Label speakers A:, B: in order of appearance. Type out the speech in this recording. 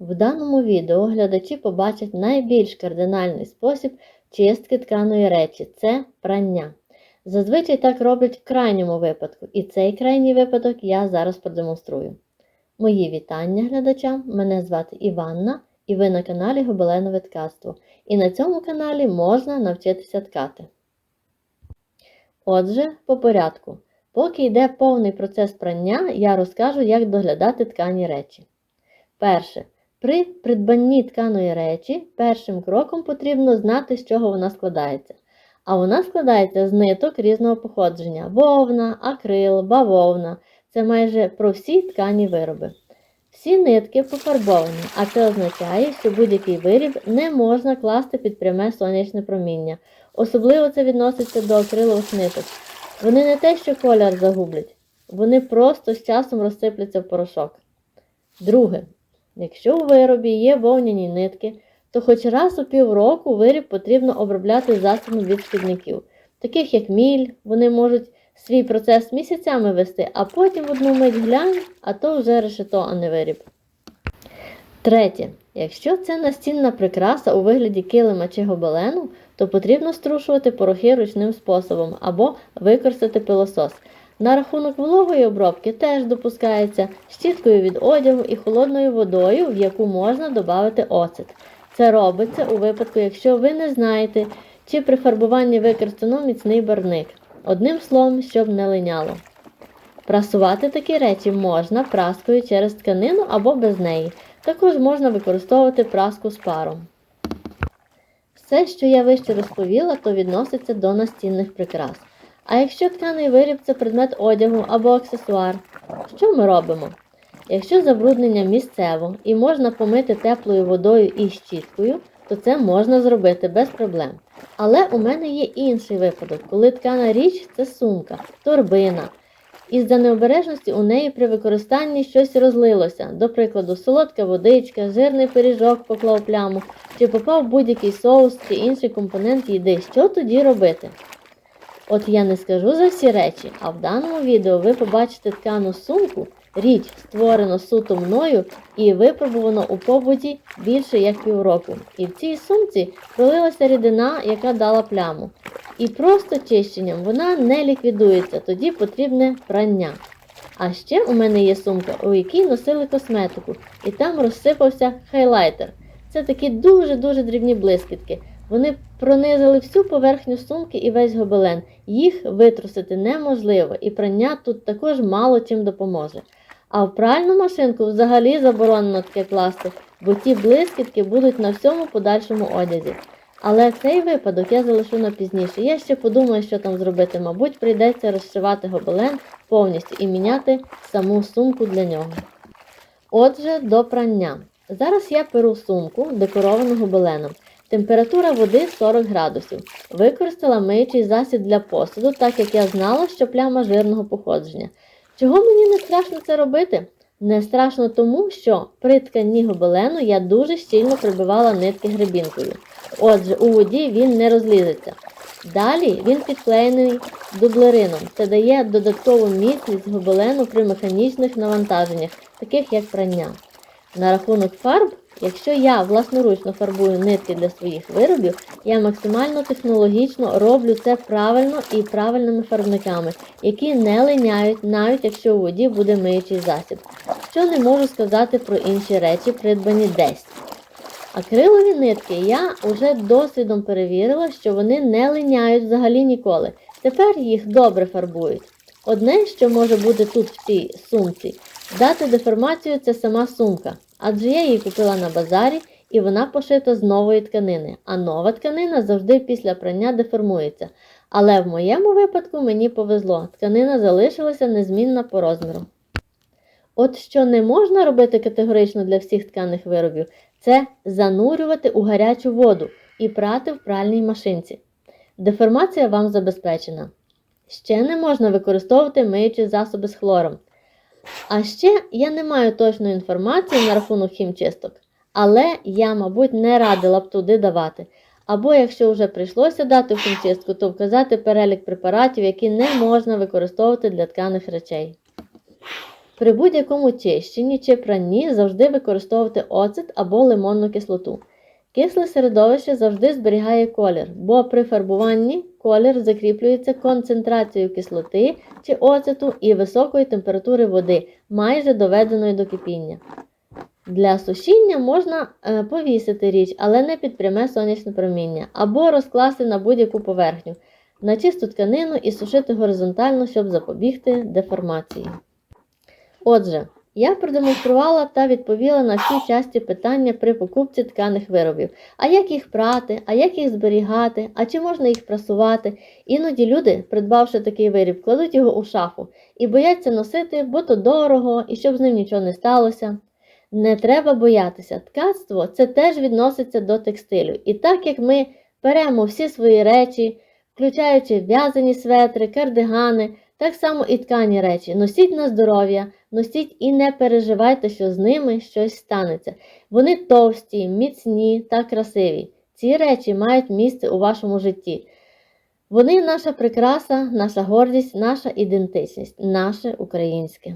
A: В даному відео глядачі побачать найбільш кардинальний спосіб чистки тканої речі це прання. Зазвичай так роблять в крайньому випадку, і цей крайній випадок я зараз продемонструю. Мої вітання глядачам. Мене звати Іванна, і ви на каналі Гобеленове ткацтво. І на цьому каналі можна навчитися ткати. Отже, по порядку. Поки йде повний процес прання, я розкажу, як доглядати ткані речі. Перше. При придбанні тканої речі першим кроком потрібно знати, з чого вона складається. А вона складається з ниток різного походження: вовна, акрил, бавовна це майже про всі ткані вироби. Всі нитки пофарбовані, а це означає, що будь-який виріб не можна класти під пряме сонячне проміння. Особливо це відноситься до акрилових ниток. Вони не те, що колір загублять, вони просто з часом розсипляться в порошок. Друге, якщо у виробі є вовняні нитки, то хоч раз у півроку виріб потрібно обробляти засобом від шкідників, таких як міль, вони можуть свій процес місяцями вести, а потім одну мить глянь, а то вже решето, а не виріб. Третє. Якщо це настінна прикраса у вигляді килима чи гобелену, то потрібно струшувати порохи ручним способом або використати пилосос. На рахунок вологої обробки теж допускається щіткою від одягу і холодною водою, в яку можна додати оцет. Це робиться у випадку, якщо ви не знаєте, чи при фарбуванні використано міцний барник. Одним словом, щоб не линяло. Прасувати такі речі можна праскою через тканину або без неї. Також можна використовувати праску з паром. Все, що я вище розповіла, то відноситься до настінних прикрас. А якщо тканий виріб це предмет одягу або аксесуар, що ми робимо? Якщо забруднення місцево і можна помити теплою водою і щіткою, то це можна зробити без проблем. Але у мене є інший випадок, коли ткана річ це сумка, торбина. Із-за необережності у неї при використанні щось розлилося, до прикладу, солодка водичка, жирний пиріжок поклав пляму, чи попав будь-який соус чи інший компонент їди. Що тоді робити? От я не скажу за всі речі, а в даному відео ви побачите ткану сумку, річ створено суто мною і випробувано у побуті більше як півроку. І в цій сумці пролилася рідина, яка дала пляму. І просто чищенням вона не ліквідується, тоді потрібне прання. А ще у мене є сумка, у якій носили косметику, і там розсипався хайлайтер. Це такі дуже-дуже дрібні блискітки. Вони пронизили всю поверхню сумки і весь гобелен. Їх витрусити неможливо, і прання тут також мало чим допоможе. А в пральну машинку взагалі заборонено таке класти, бо ті блискітки будуть на всьому подальшому одязі. Але цей випадок я залишу на пізніше. Я ще подумаю, що там зробити. Мабуть, прийдеться розшивати гобелен повністю і міняти саму сумку для нього. Отже, до прання. Зараз я перу сумку, декоровану гобеленом. Температура води 40 градусів. Використала миючий засіб для посуду, так як я знала, що пляма жирного походження. Чого мені не страшно це робити? Не страшно тому, що при тканні гобелену я дуже щільно прибивала нитки гребінкою. Отже, у воді він не розлізеться. Далі він підклеєний дублерином. Це дає додаткову міцність гобелену при механічних навантаженнях, таких як прання. На рахунок фарб, якщо я власноручно фарбую нитки для своїх виробів, я максимально технологічно роблю це правильно і правильними фарбниками, які не линяють, навіть якщо у воді буде миючий засіб. Що не можу сказати про інші речі, придбані десь. Акрилові нитки я вже досвідом перевірила, що вони не линяють взагалі ніколи. Тепер їх добре фарбують. Одне, що може бути тут в цій сумці, дати деформацію це сама сумка, адже я її купила на базарі і вона пошита з нової тканини, а нова тканина завжди після прання деформується. Але в моєму випадку мені повезло, тканина залишилася незмінна по розміру. От що не можна робити категорично для всіх тканих виробів, це занурювати у гарячу воду і прати в пральній машинці. Деформація вам забезпечена. Ще не можна використовувати миючі засоби з хлором. А ще я не маю точної інформації на рахунок хімчисток, але я, мабуть, не радила б туди давати. Або якщо вже прийшлося дати хімчистку, то вказати перелік препаратів, які не можна використовувати для тканих речей. При будь-якому чищенні чи пранні завжди використовувати оцет або лимонну кислоту. Кисле середовище завжди зберігає колір, бо при фарбуванні колір закріплюється концентрацією кислоти чи оцету і високої температури води, майже доведеної до кипіння. Для сушіння можна е, повісити річ, але не під пряме сонячне проміння, або розкласти на будь-яку поверхню, на чисту тканину і сушити горизонтально, щоб запобігти деформації. Отже, я продемонструвала та відповіла на всі часті питання при покупці тканих виробів. А як їх прати, а як їх зберігати, а чи можна їх прасувати? Іноді люди, придбавши такий виріб, кладуть його у шафу і бояться носити, бо то дорого і щоб з ним нічого не сталося. Не треба боятися. Ткацтво це теж відноситься до текстилю. І так як ми беремо всі свої речі, включаючи в'язані светри, кардигани, так само і ткані речі. Носіть на здоров'я, носіть і не переживайте, що з ними щось станеться. Вони товсті, міцні та красиві. Ці речі мають місце у вашому житті. Вони наша прикраса, наша гордість, наша ідентичність, наше українське.